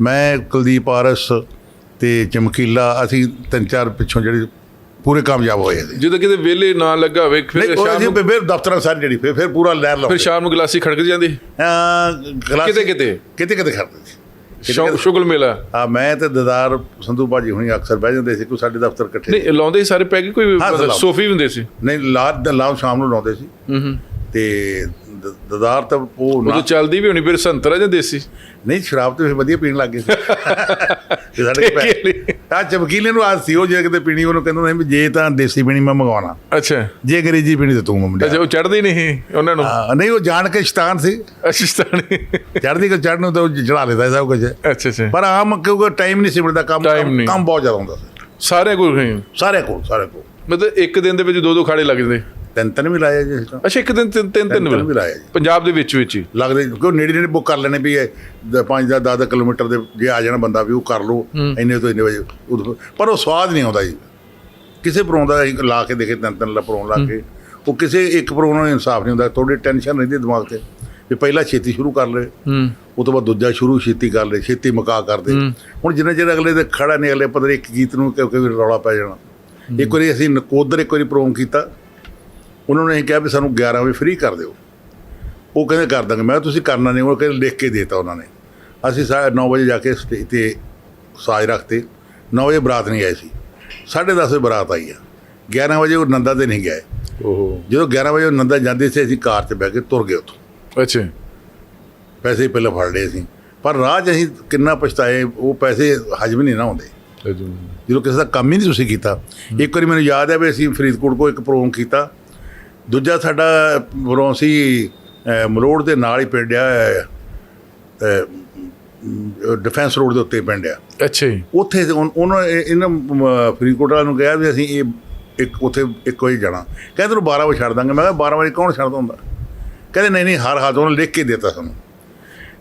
ਮੈਂ ਕੁਲਦੀਪ ਆਰਸ ਤੇ ਚਮਕੀਲਾ ਅਸੀਂ ਤਿੰਨ ਚਾਰ ਪਿੱਛੋਂ ਜਿਹੜੀ ਪੂਰੇ ਕਾਮਯਾਬ ਹੋਏ ਸੀ ਜਦੋਂ ਕਿਤੇ ਵੇਲੇ ਨਾ ਲੱਗਾ ਹੋਵੇ ਫਿਰ ਸ਼ਾਮ ਨੂੰ ਫਿਰ ਦਫ਼ਤਰਾਂ ਸਾਰੀ ਜਿਹੜੀ ਫਿਰ ਫਿਰ ਪੂਰਾ ਲਹਿਰ ਫਿਰ ਲਾਉਂਦੇ ਸ਼ਾਮ ਨੂੰ ਗਲਾਸੀ ਖੜਕ ਜਾਂਦੀ। ਕਿਤੇ ਕਿਤੇ। ਕਿਤੇ ਕਿਤੇ ਖੜਦੇ ਸੀ। ਸ਼ੁਗਲ ਮੇਲਾ। ਆ ਮੈਂ ਤੇ ਦਦਾਰ ਸੰਧੂ ਭਾਜੀ ਹੁਣੀ ਅਕਸਰ ਬਹਿ ਜਾਂਦੇ ਸੀ ਕੋਈ ਸਾਡੇ ਦਫ਼ਤਰ ਇਕੱਠੇ ਨਹੀਂ ਲਾਉਂਦੇ ਸਾਰੇ ਪੈ ਕੇ ਕੋਈ। ਸੋਫੀ ਹੁੰਦੇ ਸੀ? ਨਹੀਂ ਲਾਦ ਲਾਉ ਸ਼ਾਮ ਨੂੰ ਲਾਉਂਦੇ ਸੀ। ਹੂੰ ਹੂੰ। ਤੇ ਦਦਾਰ ਤਾਂ ਉਹ ਨਾ- ਚੱਲਦੀ ਵੀ ਹੋਣੀ ਫਿਰ ਸੰਤਰਾ ਜਾਂ ਦੇਸੀ? ਨਹੀਂ ਸ਼ਰਾਬ ਤੇ ਫਿਰ ਵਧੀਆ ਪੀਣ ਲੱਗ ਗਏ ਸੀ। ਸਾਡੇ ਪੈ ਆ ਚਮਕੀਲੇ ਨੂੰ ਆਸ ਸੀ ਉਹ ਜੇ ਕਿਤੇ ਪੀਣੀ ਉਹਨੂੰ ਕਹਿੰਦਾ ਨਹੀਂ ਜੇ ਤਾਂ ਦੇਸੀ ਪੀਣੀ ਮੈਂ ਮੰਗਵਾਉਣਾ। ਅੱਛਾ। ਜੇ ਅੰਗਰੇਜ਼ੀ ਪੀਣੀ ਤਾਂ ਤੂੰ ਮੰਗਵਾ ਅੱਛਾ ਉਹ ਚੜਦੀ ਨਹੀਂ ਉਹਨਾਂ ਨੂੰ? ਨਹੀਂ ਉਹ ਜਾਣ ਕੇ ਸ਼ੈਤਾਨ ਸੀ। ਅਸਿਸਤਾਨੀ ਚੜ੍ਹਦੀ ਕੋ ਚੜ੍ਹਨ ਨੂੰ ਤਾਂ ਉਹ ਚੜਾ ਲੈਂਦਾ ਸਭ ਕੁਝ ਅੱਛਾ ਅੱਛਾ। ਪਰ ਆਮ ਕਿਉਂਕਿ ਟਾਈਮ ਨਹੀਂ ਸੀ ਮਿਲਦਾ ਕੰਮ। ਕੰਮ ਬਹੁਤ ਜ਼ਿਆਦਾ ਹੁੰਦਾ ਸੀ। ਸਾਰੇ ਕੋਲ ਸਾਰੇ ਕੋਲ ਸਾਰੇ ਕੋਲ। ਮਤਲਬ ਇੱਕ ਦਿਨ ਦੇ ਵਿੱਚ ਦੋ ਦੋ ਖਾੜੇ ਲੱਗ ਜਾਂਦੇ। ਤਿੰਨ ਤਿੰਨ ਵੀ ਲਾਇਆ ਜੀ ਅਸੀਂ ਤਾਂ। ਅੱਛਾ ਇੱਕ ਦਿਨ ਤਿੰਨ ਤਿੰਨ ਤਿੰਨ ਵੀ ਲਾਇਆ ਜੀ। ਪੰਜਾਬ ਦੇ ਵਿੱਚ ਵਿੱਚ ਹੀ? ਲੱਗਦੇ ਕਿਉਂ ਨੇੜੇ ਨੇੜੇ ਬੁੱਕ ਕਰ ਲੈਣੇ ਵੀ ਇਹ 5 ਦਾ 10 ਕਿਲੋਮੀਟਰ ਦੇ ਜੇ ਆ ਜਾਣਾ ਬੰਦਾ ਵੀ ਉਹ ਕਰ ਲਓ ਇੰਨੇ ਤੋਂ ਇੰਨੇ ਵਜੇ ਪਰ ਉਹ ਸਵਾਦ ਨਹੀਂ ਆਉਂਦਾ ਜੀ। ਕਿਸੇ ਪਰੋਂ ਦਾ ਅਸੀਂ ਲਾ ਕੇ ਦੇਖੇ ਤਿੰਨ ਤਿੰਨ ਲਾ ਪਰੋਂ ਲਾ ਕੇ। ਉਹ ਕਿਸੇ ਇੱਕ ਪਰੋਂ ਨਾਲ ਇਨਸਾਫ ਨਹੀਂ ਹੁੰਦਾ ਥੋੜੀ ਟੈਨਸ਼ਨ ਰਹਿੰਦੀ ਦਿਮਾਗ ਤੇ ਵੀ ਪਹਿਲਾਂ ਛੇਤੀ ਸ਼ੁਰੂ ਕਰ ਲਏ। ਹੂੰ। ਉਹ ਤੋਂ ਬਾਅਦ ਦੂਜਾ ਸ਼ੁਰੂ ਛੇਤੀ ਕਰ ਲਏ ਛੇਤੀ ਮੁਕਾ ਕਰਦੇ ਹੁਣ ਜਿੰਨਾ ਚਿਰ ਅਗਲੇ ਦੇ ਖੜਾ ਨਹੀਂ ਅਗਲੇ ਪਤਾ ਇੱਕ ਗੀਤ ਨੂੰ ਕਿਉਂਕਿ ਵੀ ਰੌਲਾ ਪੈ ਜਾਣਾ। ਇੱਕ ਵਾਰੀ ਅਸੀਂ ਨਕੋਦਰ ਇੱਕ ਵਾਰੀ ਪ੍ਰੋਗਰਾਮ ਕੀਤਾ ਉਹਨਾਂ ਨੇ ਕਿਹਾ ਵੀ ਸਾਨੂੰ 11 ਵਜੇ ਫ੍ਰੀ ਕਰ ਦਿਓ। ਉਹ ਕਹਿੰਦੇ ਕਰ ਦਾਂਗੇ। ਮੈਂ ਤੁਸੀਂ ਕਰਨਾ ਨਹੀਂ। ਉਹ ਕਹਿੰਦੇ ਲਿਖ ਕੇ ਦੇਤਾ ਉਹਨਾਂ ਨੇ। ਅਸੀਂ 9 ਵਜੇ ਜਾ ਕੇ ਸਟੇਜ ਤੇ ਸਾਜ ਰੱਖਤੇ। 9 ਵਜੇ ਬਰਾਤ ਨਹੀਂ ਆਈ ਸੀ। 10:30 ਵਜੇ ਬਰਾਤ ਆਈ ਆ। 11 ਵਜੇ ਉਹ ਨੰਦਾ ਤੇ ਨਹੀਂ ਗਏ ਓਹੋ। ਜਦੋਂ 11 ਵਜੇ ਉਹ ਨੰਦਾ ਜਾਂਦੇ ਸੀ ਅਸੀਂ ਕਾਰ 'ਚ ਬਹਿ ਕੇ ਤੁਰ ਗਏ ਉੱਥੋਂ। ਅੱਛਾ। ਪੈਸੇ ਹੀ ਪਹਿਲਾਂ ਫੜ ਲਏ ਸੀ ਪਰ ਰਾਹ 'ਚ ਅਸੀਂ ਕਿੰਨਾ ਪਛਤਾਏ ਉਹ ਪੈਸੇ ਹਜਮ ਨਹੀਂ ਨਾ ਹੁੰਦੇ। ਜਦੋਂ ਕਿਸੇ ਦਾ ਕੰਮ ਹੀ ਨਹੀਂ ਤੁਸੀਂ ਕੀਤਾ। ਇੱਕ ਵਾਰੀ ਮੈਨੂੰ ਯਾਦ ਹੈ ਵੀ ਅਸੀਂ ਫਰੀਦਕੋਟ ਕੋ ਇੱਕ ਪ੍ਰੋਗਰਾਮ ਕੀਤਾ। ਦੂਜਾ ਸਾਡਾ ਪ੍ਰੋਗਰਾਮ ਸੀ ਅਹ, ਮਲੋੜ ਦੇ ਨਾਲ ਹੀ ਪਿੰਡ ਆ ਡਿਫੈਂਸ ਰੋਡ ਦੇ ਉੱਤੇ ਪਿੰਡ ਆ। ਅੱਛਾ ਜੀ। ਉੱਥੇ ਉਹਨਾਂ ਇਹ- ਇਹਨਾਂ ਫਰੀਦਕੋਟ ਵਾਲਿਆਂ ਨੂੰ ਕਿਹਾ ਵੀ ਅਸੀਂ ਇਹ ਇੱਕ ਉੱਥੇ ਇੱਕ ਵਜੇ ਜਾਣਾ। ਕਹਿੰਦੇ ਤੈਨੂੰ 12 ਵਜੇ ਛੱਡ ਦਾਂਗੇ। ਮੈਂ ਕਿਹਾ 12 ਵਜੇ ਕੌਣ ਛੱਡ ਹੁੰਦਾ? ਕਹਿੰਦੇ ਨਹੀਂ ਨਹੀਂ ਹਰ ਹਾਲ ਉਹਨਾਂ ਲਿਖ ਕੇ ਦਿੱਤਾ ਸਾਨੂੰ।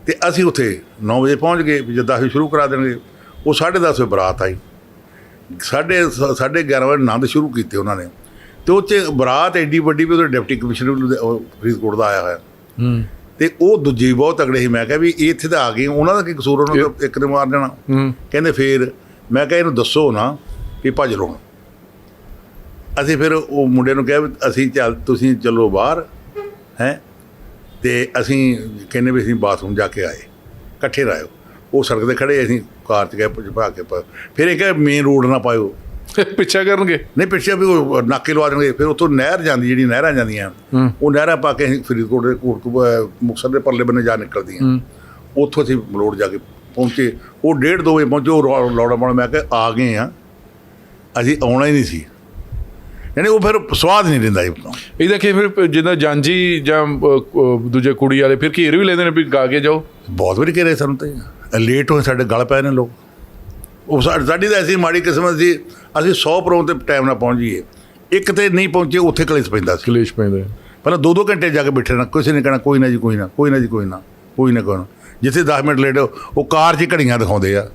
ਤੇ ਅਸੀਂ ਉੱਥੇ 9 ਵਜੇ ਪਹੁੰਚ ਗਏ ਵੀ ਜਦ 10 ਵਜੇ ਸ਼ੁਰੂ ਕਰਾ ਦੇਣਗੇ। ਉਹ 10:30 ਵਜੇ ਬਰਾਤ ਆਈ। ਸਾਢੇ ਸ- ਸਾਢੇ 11 ਵਜੇ ਆਨੰਦ ਸ਼ੁਰੂ ਕੀਤੇ ਉਹਨਾਂ ਨੇ। ਤੇ ਉਹ 'ਚ ਬਰਾਤ ਐਡੀ ਵੱਡੀ ਵੀ ਉਹਦੇ ਡਿਪਟੀ ਕਮਿਸ਼ਨਰ ਫਰੀਦਕੋਟ ਦਾ ਆਇਆ ਹੋਇਆ। ਹੂੰ। ਤੇ ਉਹ ਦੂਜੀ ਬਹੁਤ ਤਗੜੇ ਸੀ। ਮੈਂ ਕਿਹਾ ਵੀ ਇਹ ਇੱਥੇ ਤਾਂ ਆ ਗਏ। ਉਹਨਾਂ ਦਾ ਕੀ ਕਸੂਰ ਉਹਨਾਂ ਦਾ ਇੱਕ ਨੇ ਮਾਰ ਦੇਣਾ। ਹੂੰ। ਕਹਿੰਦੇ ਫੇਰ ਮੈਂ ਕਿਹਾ ਇਹਨੂੰ ਦੱਸੋ ਨਾ ਵੀ ਭੱਜ ਲਓ। ਹੁਣ। ਅਸੀਂ ਫਿਰ ਉਹ ਮੁੰਡੇ ਨੂੰ ਕਿਹਾ ਵੀ ਅਸੀਂ ਚੱਲ ਤੁਸੀਂ ਚੱਲੋ ਬਾਹਰ ਹੈ। ਤੇ ਅਸੀਂ ਕਹਿੰਦੇ ਵੀ ਅਸੀਂ ਬਾਥਰੂਮ ਜਾ ਕੇ ਆਏ। ਇਕੱਠੇ ਰਾਇਓ ਉਹ ਸੜਕ ਤੇ ਖੜੇ ਅਸੀਂ ਕਾਰ 'ਚ ਗਏ ਭਾ ਕੇ ਫਿਰ ਇਹ ਕਹੇ ਮੇਨ ਰੋਡ ਨਾ ਪਾਇਓ। ਪਿੱਛਾ ਕਰਨਗੇ। ਨਹੀਂ ਪਿੱਛੇ ਵੀ ਉਹ ਨਾਕੇ ਲਵਾ ਦੇਣਗੇ। ਫਿਰ ਉੱਥੋਂ ਨਹਿਰ ਜਾਂਦੀ ਜਿਹੜੀ ਨਹਿਰਾਂ ਜਾਂਦੀਆਂ। ਉਹ ਨਹਿਰਾਂ ਪਾ ਕੇ ਫਰੀਦਕੋਟ ਦੇ ਕੋਟਕਪੂਰਾ ਮੁਕਤਸਰ ਦੇ ਪਰਲੇ ਬੰਨੇ ਜਾ ਨਿਕਲਦੀਆਂ। ਉੱਥੋਂ ਅਸੀਂ ਮਲੋੜ ਜਾ ਕੇ ਪਹੁੰਚੇ। ਉਹ ਡੇਢ ਦੋ ਵਜੇ ਪਹੁੰਚੇ ਉਹ ਪਾਉਣ ਮੈਂ ਕਿਹਾ ਆ ਗਏ ਆ। ਅਸੀਂ ਆਉਣਾ ਹੀ ਨਹੀਂ ਸੀ। ਯਾਨੀ ਉਹ ਫਿਰ ਸਵਾਦ ਨਹੀਂ ਦਿੰਦਾ ਜੀ ਉਤੋਂ। ਇਹਦਾ ਕਿ ਫਿਰ ਜਿੱਦਾਂ ਜਾਂਜੀ ਜਾਂ ਦੂਜੇ ਕੁੜੀ ਵਾਲੇ ਫਿਰ ਘੇਰ ਵੀ ਲੈਂਦੇ ਨੇ ਵੀ ਗਾ ਕੇ ਜਾਓ। ਬਹੁਤ ਵਾਰੀ ਘੇਰੇ ਸਾਨੂੰ ਤੇ। ਲੇਟ ਹੋਏ ਸਾਡੇ ਗਲ ਪਏ ਨੇ ਲੋਕ। ਉਹ ਸਾਡੀ ਤਾਂ ਐਸੀ ਮਾੜੀ ਕਿਸਮਤ ਸੀ ਅਸੀਂ 100 ਪਰੋਂ ਤੇ ਟਾਈਮ ਨਾਲ ਪਹੁੰਚ ਜਾਈਏ। ਇੱਕ ਤੇ ਨਹੀਂ ਪਹੁੰਚੇ ਉੱਥੇ ਕਲੇਸ਼ ਪੈਂਦਾ ਸੀ। ਕਲੇਸ਼ ਪੈਂਦਾ ਪਹਿਲਾਂ ਦੋ ਦੋ ਘੰਟੇ ਜਾ ਕੇ ਬੈਠੇ ਰਹਿਣਾ ਕਿਸੇ ਨੇ ਕਹਿਣਾ ਕੋਈ ਨਾ ਜੀ ਕੋਈ ਨਾ ਕੋਈ ਨਾ ਜੀ ਕੋਈ ਨਾ ਕੋਈ ਨਾ ਕੋਈ ਨਾ ਜਿੱਥੇ 10 ਮਿੰਟ ਲੇਟ ਉਹ ਕਾਰ 'ਚ ਘੜੀਆਂ ਦਿਖਾਉਂਦੇ ਆ।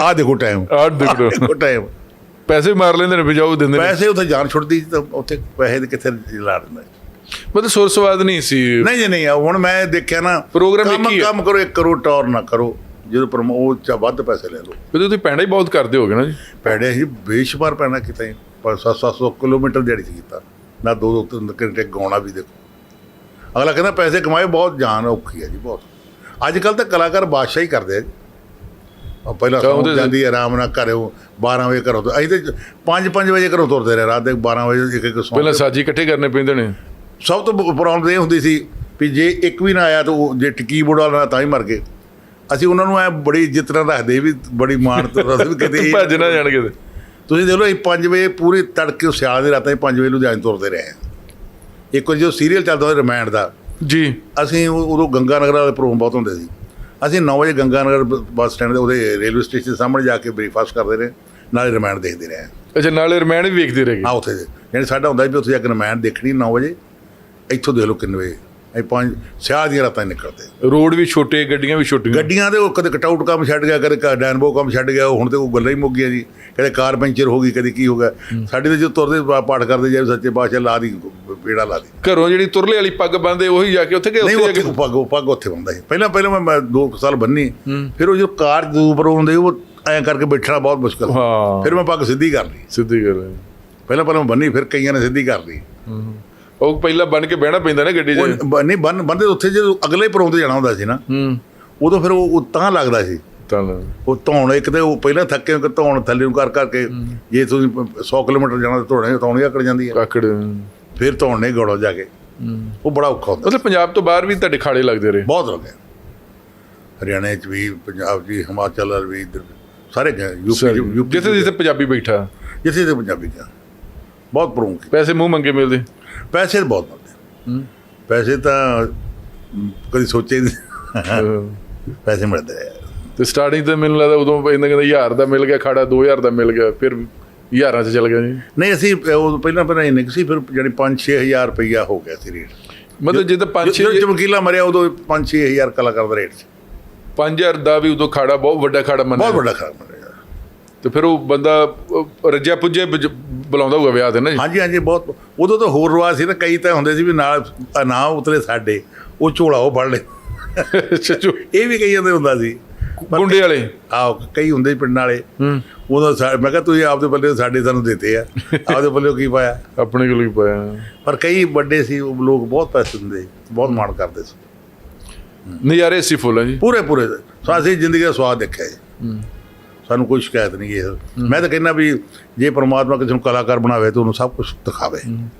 ਆਹ ਦੇਖੋ ਟਾਈਮ। ਆਹ ਦੇਖੋ। ਟਾਈਮ। ਪੈਸੇ ਮਾਰ ਲੈਂਦੇ ਨੇ ਵੀ ਜਾਓ ਦਿੰਦੇ ਨੇ। ਪੈਸੇ ਉੱਥੇ ਜਾਨ ਛੁੱਟਦੀ ਤਾਂ ਉੱਥੇ ਪੈਸੇ ਦੇ ਕਿੱਥੇ ਲਾ ਦਿੰਦਾ ਮਤਲਬ ਸੁਰ ਸਵਾਦ ਨਹੀਂ ਸੀ। ਨਹੀਂ ਨਹੀਂ ਆ ਹੁਣ ਮੈਂ ਦੇਖਿਆ ਨਾ ਪ੍ਰੋਗਰਾਮ। ਕੰਮ ਕਰੋ ਇੱਕ ਕਰੋ ਟੌਰ ਨਾ ਕਰੋ। ਜਦੋਂ ਪ੍ਰਮੋਟ ਚ ਵੱਧ ਪੈਸੇ ਲੈ ਲਓ। ਵੀ ਤੁਸੀਂ ਪੈਂਡਾ ਹੀ ਬਹੁਤ ਕਰਦੇ ਹੋਗੇ ਨਾ ਜੀ। ਪੈੜੇ ਸੀ ਬੇਸ਼ੁਮਾਰ ਪੈਣਾ ਕਿਤੇ ਪਰ 700 ਕਿਲੋਮੀਟਰ ਦਿਹਾੜੀ ਚ ਕੀਤਾ। ਨਾ ਦੋ ਦੋ ਤਿੰਨ ਘੰਟੇ ਗਾਉਣਾ ਵੀ ਦੇਖੋ। ਅਗਲਾ ਕਹਿੰਦਾ ਪੈਸੇ ਕਮਾਏ ਬਹੁਤ ਜਾਨ ਔਖੀ ਹੈ ਜੀ ਬਹੁਤ। ਅੱਜ ਕੱਲ ਤਾਂ ਕਲਾਕਾਰ ਬਾਦਸ਼ਾਹ ਹੀ ਕਰਦੇ ਆ ਜੀ। ਪਹਿਲਾਂ ਸੌਂ ਜਾਂਦੀ ਹੈ, ਆਰਾਮ ਨਾਲ ਘਰੇ 12 ਵਜੇ ਘਰੋਂ ਤੋਂ ਅਸੀਂ ਤੇ 5-5 ਵਜੇ ਘਰੋਂ ਤੁਰਦੇ ਰਹੇ ਰਾਤ ਦੇ 12 ਵਜੇ ਇੱਕ ਇੱਕ ਸੌਂ ਪਹਿਲਾਂ ਸਾਜੀ ਇਕੱਠੇ ਕਰਨੇ ਪੈਂਦੇ ਨੇ। ਸਭ ਤੋਂ ਪ੍ਰੋਬਲਮ ਇਹ ਹੁੰਦੀ ਸੀ ਵੀ ਜੇ ਇੱਕ ਵੀ ਨਾ ਆਇਆ ਤਾਂ ਉਹ ਜੇ ਕੀਬੋਰਡ ਵਾਲਾ ਤਾਂ ਹੀ ਮਰ ਗਏ। ਅਸੀਂ ਉਹਨਾਂ ਨੂੰ ਐ ਬੜੀ ਇੱਜ਼ਤ ਨਾਲ ਰੱਖਦੇ ਵੀ ਬੜੀ ਮਾਣ ਤੋਂ ਰੱਖਦੇ ਵੀ ਕਿਤੇ ਇਹ- ਭੱਜ ਨਾ ਜਾਣ ਕਿਤੇ। ਤੁਸੀਂ ਦੇਖ ਲਓ ਅਸੀਂ 5 ਵਜੇ ਪੂਰੀ ਤੜਕੇ ਸਿਆਲ ਦੇ ਰਾਤਾਂ 5 ਵਜੇ ਲੁਧਿਆਣੇ ਤੁਰਦੇ ਰਹੇ ਹਾਂ। ਇੱਕ ਵਾਰ ਜੋ ਸੀਰੀਅਲ ਚੱਲਦਾ ਹੁੰਦਾ ਰਿਮਾਂਡ ਦਾ ਜੀ। ਅਸੀਂ ਉਦੋਂ ਗੰਗਾ ਨਗਰ ਵਾਲੇ ਪ੍ਰੋਗਰਾਮ ਬਹੁਤ ਹੁੰਦੇ ਸੀ। ਅਸੀਂ 9 ਵਜੇ ਗੰਗਾ ਨਗਰ ਬੱਸ ਸਟੈਂਡ ਦੇ ਉਹਦੇ ਰੇਲਵੇ ਸਟੇਸ਼ਨ ਦੇ ਸਾਹਮਣੇ ਜਾ ਕੇ ਬ੍ਰੇਕਫਾਸਟ ਕਰਦੇ ਰਹੇ ਨਾਲੇ ਰਿਮਾਂਡ ਦੇਖਦੇ ਰਹੇ ਅੱਛਾ ਨਾਲੇ ਰਮੈਣ ਵੀ ਵੇਖਦੇ ਰਹੇਗੇ ਆ ਉੱਥੇ। ਯਾਨੀ ਸਾਡਾ ਹੁੰਦਾ ਵੀ ਉੱਥੇ ਜਾ ਕੇ ਰਿਮਾਂਡ ਦੇਖਣੀ 9 ਵਜੇ ਇੱਥੋਂ ਦੇਖ ਲਓ ਕਿੰਨੇ ਵਜੇ। ਅਸੀਂ ਪੰਜ ਸਿਆਲ ਦੀਆਂ ਰਾਤਾਂ ਨਿਕਲਦੇ। ਰੋਡ ਵੀ ਛੋਟੇ ਗੱਡੀਆਂ ਵੀ ਛੋਟੀਆਂ। ਗੱਡੀਆਂ ਦੇ ਉਹ ਕਦੇ ਕਟਆਊਟ ਕੰਮ ਛੱਡ ਗਿਆ ਕਦੇ ਡੈਨਬੋ ਕੰਮ ਛੱਡ ਗਿਆ ਉਹ ਹੁਣ ਤੇ ਉਹ ਗੱਲਾਂ ਹੀ ਮੁੱਕ ਗਈਆਂ ਜੀ। ਕਦੇ ਕਾਰ ਪੈਂਚਰ ਹੋ ਗਈ ਕਦੇ ਕੀ ਹੋ ਗਿਆ। ਸਾਡੇ ਤੇ ਜੋ ਤੁਰਦੇ ਪਾਠ ਕਰਦੇ ਜੇ ਸੱਚੇ ਪਾਤਸ਼ਾਹ ਲਾ ਦੀ ਪੇੜਾ ਲਾ ਦੀ। ਘਰੋਂ ਜਿਹੜੀ ਤੁਰਲੇ ਵਾਲੀ ਪੱਗ ਬੰਦੇ ਉਹੀ ਜਾ ਕੇ ਉੱਥੇ ਗਏ ਉੱਥੇ ਜਾ ਕੇ ਪੱਗ ਪੱਗ ਉੱਥੇ ਬੰਦਾ ਸੀ। ਪਹਿਲਾਂ ਪਹਿਲਾਂ ਮੈਂ- ਮੈਂ ਦੋ ਕੁ ਸਾਲ ਬੰਨੀ। ਫਿਰ ਉਹ ਜੋ ਕਾਰ ਉੱਪਰ ਆਉਂਦੇ ਉਹ ਐਂ ਕਰਕੇ ਬੈਠਣਾ ਬਹੁਤ ਮੁਸ਼ਕਲ। ਹਾਂ। ਫਿਰ ਮੈਂ ਪੱਗ ਸਿੱਧੀ ਕਰ ਲਈ। ਸਿੱਧੀ ਗੱਲ ਹੈ ਪਹਿਲਾਂ ਪਹਿਲਾਂ ਮੈਂ ਬੰਨੀ ਫਿਰ ਕਈਆਂ ਨੇ ਸਿੱਧੀ ਕਰ ਲਈ। ਉਹ ਪਹਿਲਾਂ ਬਣ ਕੇ ਬਹਿਣਾ ਪੈਂਦਾ ਨਾ ਗੱਡੀ 'ਚ। ਨਹੀਂ ਬੰਨ ਬੰਦੇ ਉੱਥੇ ਜਦੋਂ ਅਗਲੇ ਪਰੋਂ ਤੇ ਜਾਣਾ ਹੁੰਦਾ ਸੀ ਨਾ। ਹੂੰ। ਉਦੋਂ ਫਿਰ ਉਹ ਤਾਂ ਲੱਗਦਾ ਸੀ। ਤਾਂ। ਉਹ ਧੌਣ ਇੱਕ ਤੇ ਉਹ ਪਹਿਲਾਂ ਥੱਕੇ ਕਿ ਧੌਣ ਥੱਲੇ ਨੂੰ ਕਰ ਕਰਕੇ ਜੇ ਤੁਸੀਂ 100 ਕਿਲੋਮੀਟਰ ਜਾਣਾ ਤਾਂ ਧੌਣੇ ਧੌਣ ਆਕੜ ਜਾਂਦੀ ਹੈ। ਕਾਕੜ ਫਿਰ ਧੌਣ ਨੇ ਗੜੋ ਜਾ ਕੇ। ਉਹ ਬੜਾ ਔਖਾ ਹੁੰਦਾ। ਮਤਲਬ ਪੰਜਾਬ ਤੋਂ ਬਾਹਰ ਵੀ ਤੁਹਾਡੇ ਖਾੜੇ ਲੱਗਦੇ ਰਹੇ। ਬਹੁਤ ਗਏ ਹਰਿਆਣੇ ਚ ਵੀ ਪੰਜਾਬ ਜੀ ਹਿਮਾਚਲ ਵੀ ਸਾਰੇ ਗਏ ਯੂਪੀ ਯੂਪੀ ਜਿੱਥੇ ਜਿੱਥੇ ਪੰਜਾਬੀ ਬੈਠਾ। ਜਿੱਥੇ ਤੇ ਪੰਜਾਬੀ ਗਿਆ। ਬਹੁਤ ਪ੍ਰੋਂ ਕੀ ਪੈਸੇ ਮੂੰਹ ਮੰਗੇ ਮਿਲਦੇ। ਪੈਸੇ ਤਾਂ ਬਹੁਤ ਮਿਲਦੇ ਪੈਸੇ ਤਾਂ ਕਦੀ ਸੋਚੇ ਨਹੀਂ। ਅਹ, ਪੈਸੇ ਮਿਲਦੇ ਆ। ਤੇ ਸਟਾਰਟਿੰਗ ਤੇ ਮੈਨੂੰ ਲੱਗਦਾ ਉਦੋਂ ਇਹਨਾਂ ਕਹਿੰਦਾ 1000 ਦਾ ਮਿਲ ਗਿਆ ਖਾੜਾ 2000 ਦਾ ਮਿਲ ਗਿਆ ਫਿਰ ਹਜ਼ਾਰਾਂ 'ਚ ਚੱਲ ਗਿਆ ਜੀ। ਨਹੀਂ ਅਸੀਂ ਉਹ ਪਹਿਲਾਂ ਪਹਿਲਾਂ ਇੰਨੇ ਕੁ ਸੀ ਫਿਰ ਜਾਨੀ 5-6000 ਰੁਪਈਆ ਹੋ ਗਿਆ ਸੀ ਰੇਟ ਮਤਲਬ ਜਿੱਦਾਂ 5 ਜਦੋਂ ਚਮਕੀਲਾ ਮਰਿਆ ਉਦੋਂ 5-6000 ਕਲਾਕਾਰ ਦਾ ਰੇਟ ਸੀ। 5000 ਦਾ ਵੀ ਉਦੋਂ ਖਾੜਾ ਬਹੁਤ ਵੱਡਾ ਖਾੜਾ ਮੰਨਿਆ। ਬਹੁਤ ਵੱਡਾ ਖਰਾਬ ਮਰਿਆ ਤੇ ਫਿਰ ਉਹ ਬੰਦਾ ਰੱਜਿਆ ਪੁੱਜੇ ਬੁਜ- ਬੁਲਾਉਂਦਾ ਹੋਊਗਾ ਵਿਆਹ ਤੇ ਨਾ ਜੀ। ਹਾਂਜੀ ਹਾਂਜੀ ਬਹੁਤ ਉਦੋਂ ਤਾਂ ਹੋਰ ਰਿਵਾਜ ਸੀ ਨਾ ਕਈ ਤਾਂ ਹੁੰਦੇ ਸੀ ਵੀ ਨਾਲ ਅ, ਨਾ ਉਤਰੇ ਸਾਡੇ ਉਹ ਝੋਲਾ ਉਹ ਫੜ ਲੈ। ਚੱਚੂ ਇਹ ਵੀ ਕਈਆਂ ਦੇ ਹੁੰਦਾ ਸੀ। ਗੁੰਡੇ ਵਾਲੇ? ਆਹ ਕਈ ਹੁੰਦੇ ਪਿੰਡਾਂ ਵਾਲੇ। ਹੂੰ। ਸਾ- ਮੈਂ ਕਿਹਾ ਤੁਸੀਂ ਆਪਦੇ ਬੱਲੇ ਸਾਡੇ ਸਾਨੂੰ ਦਿੱਤੇ ਆ। ਆਪਦੇ ਬੱਲੇ ਕੀ ਪਾਇਆ? ਆਪਣੇ ਕੋਲ ਹੀ ਪਾਇਆ? ਪਰ ਕਈ ਵੱਡੇ ਸੀ ਉਹ ਲੋਕ ਬਹੁਤ ਪੈਸੇ ਦਿੰਦੇ ਬਹੁਤ ਮਾਣ ਕਰਦੇ ਸੀ। ਨਜ਼ਾਰੇ ਸੀ ਫੁੱਲ ਜੀ। ਪੂਰੇ ਪੂਰੇ ਸੋ ਅਸੀਂ ਜ਼ਿੰਦਗੀ ਦਾ ਸਵਾਦ ਦੇਖਿਆ ਜੀ। ਸਾਨੂੰ ਕੋਈ ਸ਼ਿਕਾਇਤ ਨਹੀਂ ਇਹ ਮੈਂ ਤਾਂ ਕਹਿੰਦਾ ਵੀ ਜੇ ਪ੍ਰਮਾਤਮਾ ਕਿਸੇ ਨੂੰ ਕਲਾਕਾਰ ਬਣਾਵੇ ਤਾਂ ਉਹਨੂੰ ਸਭ ਕੁਝ ਦਿਖਾਵੇ।